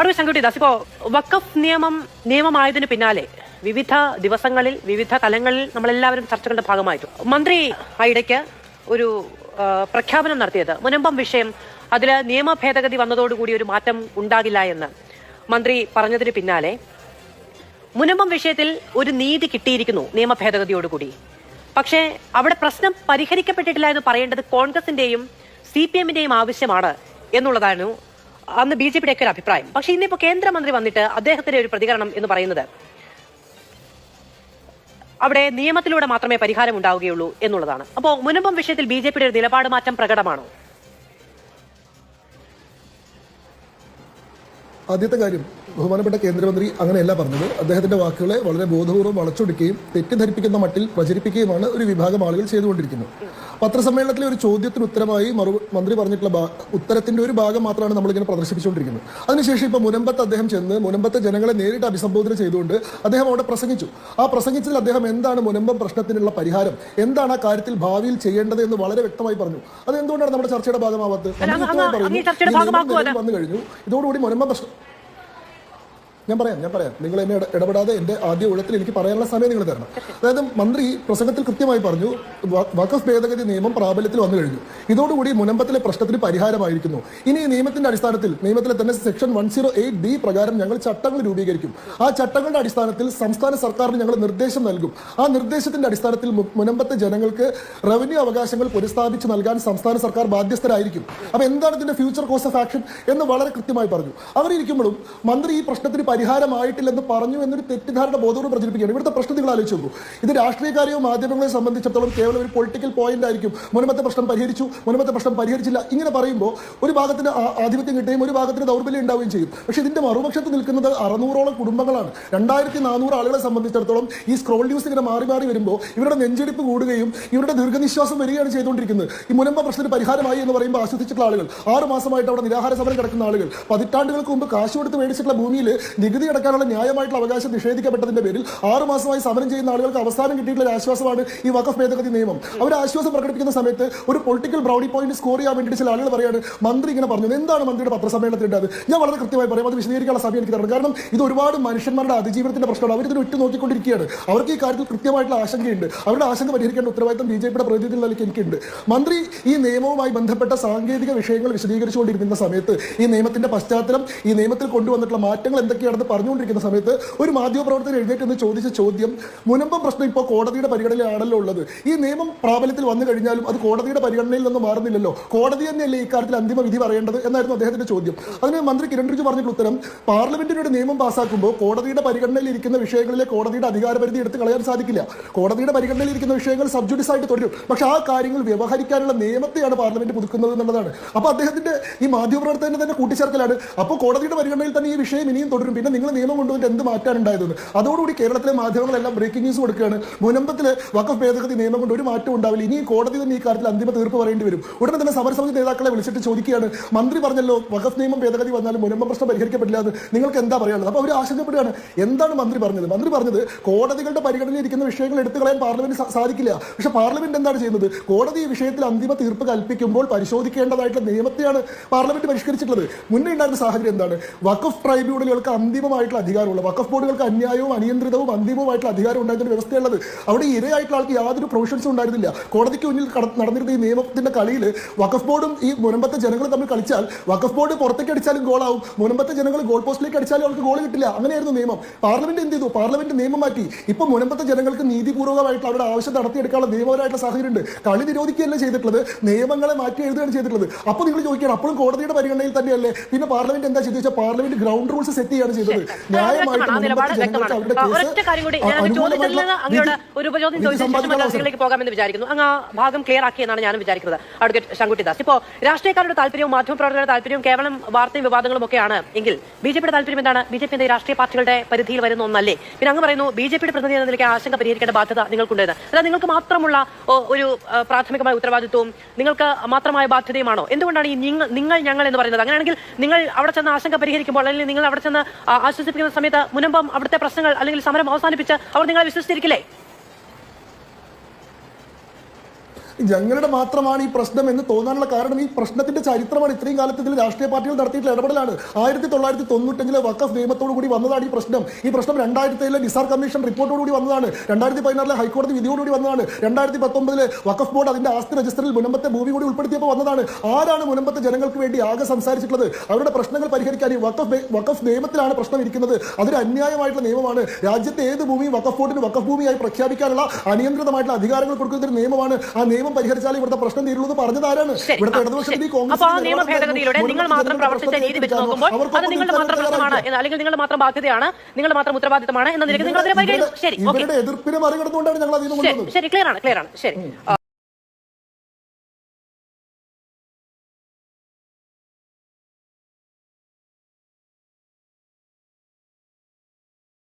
അടുത്ത ശങ്കുട്ടി ദാസ് ഇപ്പോ വക്കഫ് നിയമം നിയമമായതിനു പിന്നാലെ വിവിധ ദിവസങ്ങളിൽ വിവിധ തലങ്ങളിൽ നമ്മളെല്ലാവരും ചർച്ചകളുടെ ഭാഗമായിട്ടു. മന്ത്രി ഇടയ്ക്ക് ഒരു പ്രഖ്യാപനം നടത്തിയത്. മുനമ്പം വിഷയം അതിൽ നിയമ ഭേദഗതി വന്നതോടുകൂടി ഒരു മാറ്റം ഉണ്ടാകില്ല എന്ന് മന്ത്രി പറഞ്ഞതിന് പിന്നാലെ മുനമ്പം വിഷയത്തിൽ ഒരു നീതി കിട്ടിയിരിക്കുന്നു നിയമ ഭേദഗതിയോടുകൂടി പക്ഷേ അവിടെ പ്രശ്നം പരിഹരിക്കപ്പെട്ടിട്ടില്ല എന്ന് പറയേണ്ടത് കോൺഗ്രസിന്റെയും സി പി എമ്മിന്റെയും ആവശ്യമാണ് എന്നുള്ളതാണ് അന്ന് ബി ജെ പിയുടെ ഒക്കെ ഒരു അഭിപ്രായം. പക്ഷേ ഇന്നിപ്പോ കേന്ദ്രമന്ത്രി വന്നിട്ട് അദ്ദേഹത്തിന്റെ ഒരു പ്രതികരണം എന്ന് പറയുന്നത് അവിടെ നിയമത്തിലൂടെ മാത്രമേ പരിഹാരം ഉണ്ടാവുകയുള്ളൂ എന്നുള്ളതാണ്. അപ്പോൾ മുനമ്പം വിഷയത്തിൽ ബി ജെ പിയുടെ ഒരു നിലപാട് മാറ്റം പ്രകടമാണോ? ആദ്യത്തെ കാര്യം ബഹുമാനപ്പെട്ട കേന്ദ്രമന്ത്രി അങ്ങനെയല്ല പറഞ്ഞത്. അദ്ദേഹത്തിന്റെ വാക്കുകളെ വളരെ ബോധപൂർവം വളച്ചൊടുക്കുകയും തെറ്റിദ്ധരിപ്പിക്കുന്ന മട്ടിൽ പ്രചരിപ്പിക്കുകയുമാണ് ഒരു വിഭാഗം ആളുകൾ ചെയ്തുകൊണ്ടിരിക്കുന്നത്. പത്രസമ്മേളനത്തിലെ ഒരു ചോദ്യത്തിന് ഉത്തരമായി മറു മന്ത്രി പറഞ്ഞിട്ടുള്ള ഉത്തരത്തിന്റെ ഒരു ഭാഗം മാത്രമാണ് നമ്മളിങ്ങനെ പ്രദർശിപ്പിച്ചുകൊണ്ടിരിക്കുന്നത്. അതിനുശേഷം ഇപ്പൊ മുനമ്പത്ത് അദ്ദേഹം ചെന്ന് മുനമ്പത്തെ ജനങ്ങളെ നേരിട്ട് അഭിസംബോധന ചെയ്തുകൊണ്ട് അദ്ദേഹം അവിടെ പ്രസംഗിച്ചു. ആ പ്രസംഗിച്ചതിൽ അദ്ദേഹം എന്താണ് മുനമ്പം പ്രശ്നത്തിനുള്ള പരിഹാരം? എന്താണ് ആ കാര്യത്തിൽ ഭാവിയിൽ ചെയ്യേണ്ടത് എന്ന് വളരെ വ്യക്തമായി പറഞ്ഞു. അത് എന്തുകൊണ്ടാണ് നമ്മുടെ ചർച്ചയുടെ ഭാഗമാവാത്തത്? വന്നു കഴിഞ്ഞു. ഇതോടുകൂടി മുനമ്പം പ്രശ്നം ഞാൻ പറയാം ഞാൻ പറയാം. നിങ്ങൾ എന്നെ ഇട- ഇടപെടാതെ എന്റെ ആദ്യ ഊഴത്തിൽ എനിക്ക് പറയാനുള്ള സമയം നിങ്ങൾ തരണം. അതായത് മന്ത്രി പ്രസംഗത്തിൽ കൃത്യമായി പറഞ്ഞു വഖഫ് ഭേദഗതി നിയമം പ്രാബല്യത്തിൽ വന്നു കഴിഞ്ഞു. ഇതോടുകൂടി മുനമ്പത്തിലെ പ്രശ്നത്തിന് പരിഹാരമായിരിക്കുന്നു. ഇനി നിയമത്തിന്റെ അടിസ്ഥാനത്തിൽ നിയമത്തിലെ തന്നെ section one zero eight B പ്രകാരം ഞങ്ങൾ ചട്ടങ്ങൾ രൂപീകരിക്കും. ആ ചട്ടങ്ങളുടെ അടിസ്ഥാനത്തിൽ സംസ്ഥാന സർക്കാരിന് ഞങ്ങൾ നിർദ്ദേശം നൽകും. ആ നിർദ്ദേശത്തിന്റെ അടിസ്ഥാനത്തിൽ മുനമ്പത്തെ ജനങ്ങൾക്ക് റവന്യൂ അവകാശങ്ങൾ പുനഃസ്ഥാപിച്ച് നൽകാൻ സംസ്ഥാന സർക്കാർ ബാധ്യസ്ഥരായിരിക്കും. അപ്പൊ എന്താണ് ഇതിന്റെ ഫ്യൂച്ചർ കോഴ്സ് ഓഫ് ആക്ഷൻ എന്ന് വളരെ കൃത്യമായി പറഞ്ഞു. അവരിയ്ക്കുമ്പോഴും മന്ത്രി ഈ പ്രശ്നത്തിന് പരിഹാരമായിട്ടില്ലെന്ന് പറഞ്ഞു എന്നൊരു തെറ്റിദ്ധാരണ ബോധവും പ്രചരിപ്പിക്കുകയാണ്. ഇവിടുത്തെ പ്രശ്നം നിങ്ങൾ ആലോചിച്ച് നോക്കൂ. ഇത് രാഷ്ട്രീയക്കാരെയോ മാധ്യമങ്ങളെ സംബന്ധിച്ചിടത്തോളം കേവലം ഒരു പൊളിറ്റിക്കൽ പോയിന്റ് ആയിരിക്കും. മുൻപത്തെ പ്രശ്നം പരിഹരിച്ചു മുൻപത്തെ പ്രശ്നം പരിഹരിച്ചില്ല. ഇങ്ങനെ പറയുമ്പോൾ ഒരു ഭാഗത്തിന് ആധിപത്യം കിട്ടുകയും ഒരു ഭാഗത്തിന് ദൗർബല്യം ഉണ്ടാവുകയും ചെയ്യും. പക്ഷേ ഇതിന്റെ മറുപക്ഷത്ത് നിൽക്കുന്നത് അറുന്നൂറോളം കുടുംബങ്ങളാണ്. രണ്ടായിരത്തി നാനൂറ് ആളുകളെ സംബന്ധിച്ചിടത്തോളം ഈ സ്ക്രോൾ ന്യൂസ് ഇങ്ങനെ മാറി മാറി വരുമ്പോൾ ഇവരുടെ നെഞ്ചെടുപ്പ് കൂടുകയും ഇവരുടെ ദീർഘനിശ്വാസം വരികയാണ് ചെയ്തുകൊണ്ടിരിക്കുന്നത്. ഈ മുനമ്പ പ്രശ്നത്തിന് പരിഹാരമായി എന്ന് പറയുമ്പോൾ ആശ്വസിച്ചിട്ടുള്ള ആളുകൾ ആറ് മാസമായിട്ട് അവിടെ നിരാഹാര സമരം കിടക്കുന്ന ആളുകൾ പതിറ്റാണ്ടുകൾക്ക് മുമ്പ് കാശ് കൊടുത്ത് മേടിച്ചിട്ടുള്ള ഭൂമിയിൽ നികുതി അടക്കാനുള്ള ന്യായമായിട്ടുള്ള അവകാശം നിഷേധിക്കപ്പെട്ടതിന്റെ പേരിൽ ആറ് മാസമായി സമരം ചെയ്യുന്ന ആളുകൾക്ക് അവസാനം കിട്ടിയിട്ടുള്ള ആശ്വാസമാണ് ഈ വഖഫ് ഭേദഗതി നിയമം. അവർ ആശ്വാസം പ്രകടിപ്പിക്കുന്ന സമയത്ത് ഒരു പൊളിറ്റിക്കൽ ബ്രൗഡി പോയിന്റ് സ്കോർ ചെയ്യാൻ വേണ്ടിയിട്ട് ചില ആളുകൾ പറയാണ് മന്ത്രി ഇങ്ങനെ പറഞ്ഞു എന്താണ് മന്ത്രിയുടെ പത്രസമ്മേളനത്തിൽ അത് ഞാൻ വളരെ കൃത്യമായി പറയും അത് വിശദീകരിക്കാനുള്ള സമയം എനിക്ക് തരണം. കാരണം ഇത് ഒരുപാട് മനുഷ്യന്മാരുടെ അതിജീവനത്തിന്റെ പ്രശ്നമാണ്. അവർ ഇതിന് ഉറ്റുനോക്കിക്കൊണ്ടിരിക്കുകയാണ് അവർക്ക് ഈ കാര്യത്തിൽ കൃത്യമായിട്ടുള്ള ആശങ്കയുണ്ട്. അവരുടെ ആശങ്ക പരിഹരിക്കേണ്ട ഉത്തരവാദിത്തം ബി ജെ പിയുടെ പ്രതിനിധികളിലേക്ക് എനിക്കുണ്ട്. മന്ത്രി ഈ നിയമവുമായി ബന്ധപ്പെട്ട സാങ്കേതിക വിഷയങ്ങൾ വിശദീകരിച്ചുകൊണ്ടിരിക്കുന്ന സമയത്ത് ഈ നിയമത്തിന്റെ പശ്ചാത്തലം ഈ നിയമത്തിൽ കൊണ്ടുവന്നിട്ടുള്ള മാറ്റങ്ങൾ എന്തൊക്കെയാണെന്ന് പറഞ്ഞുകൊണ്ടിരിക്കുന്ന സമയത്ത് ഒരു മാധ്യമപ്രവർത്തകർ എഴുന്നേറ്റ് എന്ന് ചോദിച്ച ചോദ്യം മുനമ്പം പ്രശ്നം ഇപ്പോൾ കോടതിയുടെ പരിഗണനയിലാണല്ലോ ഉള്ളത്. ഈ നിയമം പ്രാബല്യത്തിൽ വന്നു കഴിഞ്ഞാലും അത് കോടതിയുടെ പരിഗണനയിൽ നിന്ന് മാറുന്നില്ലല്ലോ. കോടതി തന്നെയല്ലേ ഇക്കാര്യത്തിൽ അന്തിമ വിധി പറയേണ്ടത് എന്നായിരുന്നു അദ്ദേഹത്തിന്റെ ചോദ്യം. അതിന് മന്ത്രി കിരൺ റിജു പറഞ്ഞിട്ടുള്ള ഉത്തരം പാർലമെന്റിന്റെ ഒരു നിയമം പാസാക്കുമ്പോൾ കോടതിയുടെ പരിഗണനയിൽ ഇരിക്കുന്ന വിഷയങ്ങളിലെ കോടതിയുടെ അധികാരപരിധി എടുത്ത് കളയാൻ സാധിക്കില്ല. കോടതിയുടെ പരിഗണനയിൽ ഇരിക്കുന്ന വിഷയങ്ങൾ സബ്ജുഡിസ് ആയിട്ട് തുടരും. പക്ഷെ ആ കാര്യങ്ങൾ വ്യവഹരിക്കാനുള്ള നിയമത്തെയാണ് പാർലമെന്റ് പുതുക്കുന്നത് എന്നുള്ളതാണ്. അപ്പൊ അദ്ദേഹത്തിന്റെ ഈ മാധ്യമപ്രവർത്തകന്റെ തന്നെ കൂട്ടിച്ചേർക്കലാണ്. അപ്പോൾ കോടതിയുടെ പരിഗണനയിൽ തന്നെ ഈ വിഷയം ഇനിയും തുടരും. പിന്നെ നിങ്ങൾ നിയമം കൊണ്ടുവന്നിട്ട് എന്ത് മാറ്റാൻ ഉണ്ടായതെന്ന്? അതോടുകൂടി കേരളത്തിലെ മാധ്യമങ്ങളെല്ലാം ബ്രേക്കിംഗ് ന്യൂസ് കൊടുക്കുകയാണ്. മുനമ്പത്തിൽ വഖഫ് ഭേദഗതി നിയമം കൊണ്ട് ഒരു മാറ്റം ഉണ്ടാവില്ല. ഇനി കോടതി തന്നെ ഈ കാര്യത്തിൽ അന്തിമ തീർപ്പ് പറയേണ്ടി വരും. ഉടനെ തന്നെ സമരസമിതി നേതാക്കളെ വിളിച്ചിട്ട് ചോദിക്കുകയാണ്. മന്ത്രി പറഞ്ഞല്ലോ വഖഫ് നിയമം ഭേദഗതി വന്നാലും മുനമ്പ പ്രശ്നം പരിഹരിക്കപ്പെടില്ല എന്ന്. നിങ്ങൾക്ക് എന്താ പറയാനുള്ളത്? അപ്പോൾ അവർ ആശങ്കപ്പെടുകയാണ്. എന്താണ് മന്ത്രി പറഞ്ഞത്? മന്ത്രി പറഞ്ഞത് കോടതികളുടെ പരിഗണനയിൽ ഇരിക്കുന്ന വിഷയങ്ങൾ എടുത്തു കളയാൻ പാർലമെന്റ് സാധിക്കില്ല. പക്ഷേ പാർലമെന്റ് എന്താണ് ചെയ്യുന്നത്? കോടതി ഈ വിഷയത്തിൽ അന്തിമ തീർപ്പ് കൽപ്പിക്കുമ്പോൾ പരിശോധിക്കേണ്ടതായിട്ടുള്ള നിയമത്തെയാണ് പാർലമെന്റ് പരിഷ്കരിച്ചിട്ടുള്ളത്. മുന്നേ ഉണ്ടായിരുന്ന സാഹചര്യം എന്താണ്? വഖഫ് ട്രൈബ്യൂണലുകൾക്ക് അന്തിമമായിട്ടുള്ള അധികാരമുള്ളത് വഖഫ് ബോർഡുകൾക്ക് അന്യായവും അനിയന്ത്രിതവും അന്തിമമായിട്ടുള്ള അധികാരം ഉണ്ടായിരുന്ന വ്യവസ്ഥയുള്ളത്. അവിടെ ഇരയായിട്ടുള്ള ആൾക്ക് യാതൊരു പ്രൊവിഷൻസും ഉണ്ടായിരുന്നില്ല. കോടതിക്ക് മുന്നിൽ നടന്നിരുന്ന ഈ നിയമത്തിന്റെ കളിയിൽ വഖഫ് ബോർഡും ഈ മുനമ്പത്തെ ജനങ്ങളും തമ്മിൽ കളിച്ചാൽ വഖഫ് ബോർഡ് പുറത്തേക്ക് അടിച്ചാലും ഗോളാവും. മുനമ്പത്തെ ജനങ്ങൾ ഗോൾ പോസ്റ്റിലേക്ക് അടിച്ചാലും അവർക്ക് ഗോൾ കിട്ടില്ല. അങ്ങനെയായിരുന്നു നിയമം. പാർലമെന്റ് എന്ത് ചെയ്തു? പാർലമെന്റ് നിയമം മാറ്റി. ഇപ്പൊ മുനമ്പത്തെ ജനങ്ങൾക്ക് നീതിപൂർവമായിട്ട് അവരുടെ ആവശ്യം നടത്തിയെടുക്കാനുള്ള നിയമപരമായിട്ടുള്ള സാഹചര്യമുണ്ട്. കളി നിരോധിക്കുകയല്ല ചെയ്തിട്ടുള്ളത്? നിയമങ്ങളെ മാറ്റി എഴുതുകയാണ് ചെയ്തിട്ടുള്ളത്. അപ്പോൾ നിങ്ങൾ ചോദിക്കുകയാണ് അപ്പോഴും കോടതിയുടെ പരിഗണനയിൽ തന്നെയല്ലേ? പിന്നെ പാർലമെന്റ് എന്താ ചെയ്തു വെച്ചാൽ പാർലമെന്റ് ഗ്രൗണ്ട് റൂൾസ് സെറ്റ് ചെയ്യാണ് ചെയ്തത്. പോകാമെന്ന് വിചാരിക്കുന്നു. അങ്ങ് ആ ഭാഗം ക്ലിയർ ആക്കിയെന്നാണ് ഞാനും വിചാരിക്കുന്നത്. അഡ്വക്കേറ്റ് ശങ്കുട്ടിദാസ്. ഇപ്പോ രാഷ്ട്രീയക്കാരുടെ താല്പര്യവും മാധ്യമപ്രവർത്തകരുടെ താല്പര്യവും കേവലം വാർത്തയും വിവാദങ്ങളും ഒക്കെയാണ്. എങ്കിൽ ബി ജെ പിയുടെ താല്പര്യം എന്താണ്? ബി ജെ പി രാഷ്ട്രീയ പാർട്ടികളുടെ പരിധിയിൽ വരുന്ന ഒന്നല്ലേ? പിന്നെ അങ്ങ് പറയുന്നു ബി ജെ പിയുടെ പ്രതിനിധി എന്ന നിലയ്ക്ക് ആശങ്ക പരിഹരിക്കേണ്ട ബാധ്യത നിങ്ങൾക്കുണ്ടെന്ന്. അതായത് നിങ്ങൾക്ക് മാത്രമുള്ള ഒരു പ്രാഥമികമായ ഉത്തരവാദിത്വവും നിങ്ങൾക്ക് മാത്രമായ ബാധ്യതയുമാണോ? എന്തുകൊണ്ടാണ് ഈ നിങ്ങൾ ഞങ്ങൾ എന്ന് പറയുന്നത്? അങ്ങനെയാണെങ്കിൽ നിങ്ങൾ അവിടെ ചെന്ന് ആശങ്ക പരിഹരിക്കുമ്പോൾ അല്ലെങ്കിൽ നിങ്ങൾ അവിടെ ചെന്ന് ആശ്വസിപ്പിക്കുന്ന സമയത്ത് മുനമ്പം അവിടുത്തെ പ്രശ്നങ്ങൾ അല്ലെങ്കിൽ സമരം അവസാനിപ്പിച്ച് അവർ നിങ്ങളെ വിശ്വസിച്ചിരിക്കില്ലേ? ഞങ്ങളുടെ മാത്രമാണ് ഈ പ്രശ്നം എന്ന് തോന്നാനുള്ള കാരണം ഈ പ്രശ്നത്തിന്റെ ചരിത്രമാണ് ഇത്രയും കാലത്ത് ഇതിൽ രാഷ്ട്രീയ പാർട്ടികൾ നടത്തിയിട്ടുള്ള ഇടപെടലാണ്. ആയിരത്തി തൊള്ളായിരത്തി തൊണ്ണൂറ്റഞ്ചിലെ വക്കഫ് നിയമത്തോടു കൂടി വന്നതാണ് ഈ പ്രശ്നം. ഈ പ്രശ്നം രണ്ടായിരത്തി ഏഴിലെ നിസാർ കമ്മീഷൻ റിപ്പോർട്ടോട് കൂടി വന്നതാണ്. രണ്ടായിരത്തി പതിനാറിലെ ഹൈക്കോടതി വിധിയോടുകൂടി വന്നതാണ്. രണ്ടായിരത്തി പത്തൊമ്പതിലെ വക്കഫ് ബോർഡ് അതിന്റെ ആസ്തി രജിസ്റ്ററിൽ മുനമ്പത്തെ ഭൂമി കൂടി ഉൾപ്പെടുത്തിയപ്പോൾ വന്നതാണ്. ആരാണ് മുനമ്പത്തെ ജനങ്ങൾക്ക് വേണ്ടി ആകെ സംസാരിച്ചിട്ടുള്ളത്? അവരുടെ പ്രശ്നങ്ങൾ പരിഹരിക്കാൻ ഈ വക്കഫ് വക്കഫ് നിയമത്തിലാണ് പ്രശ്നം ഇരിക്കുന്നത്. അതൊരു അന്യായമായിട്ടുള്ള നിയമമാണ്. രാജ്യത്തെ ഏത് ഭൂമിയും വക്കഫ് ബോർഡിന് വക്കഫ് ഭൂമിയായി പ്രഖ്യാപിക്കാനുള്ള അനിയന്ത്രിതമായിട്ടുള്ള അധികാരങ്ങൾ കൊടുക്കുന്ന ഒരു നിയമമാണ്. ആ നിയമം പരിഹരിച്ചാൽ ഇവിടുത്തെ പ്രശ്നം തീരുള്ളൂ എന്ന് പറഞ്ഞതാരാണ് ശരി. ഇവിടുത്തെ ആ, ഇടതുപക്ഷത്തിന് ഈ ശരി. കോൺഗ്രസ് നിയമ ഭേദഗതിയിലൂടെ നിങ്ങൾ മാത്രം പ്രവർത്തിച്ച രീതി വെച്ച് നോക്കുമ്പോൾ അത് നിങ്ങളുടെ മാത്രം പ്രശ്നമാണ്. അല്ലെങ്കിൽ നിങ്ങളുടെ മാത്രം ബാധ്യതയാണ്. നിങ്ങളുടെ മാത്രം ഉത്തരവാദിത്തമാണ് എന്ന നിലയ്ക്ക് നിങ്ങൾ അതിനെ പരിഗണിക്കും ശരി ഇവരുടെ എതിർപ്പിനെ മറികടന്നുകൊണ്ടാണ് ഞങ്ങൾ അതിന് ശരി ക്ലിയർ ആണ് ക്ലിയർ ആണ്. ശരി.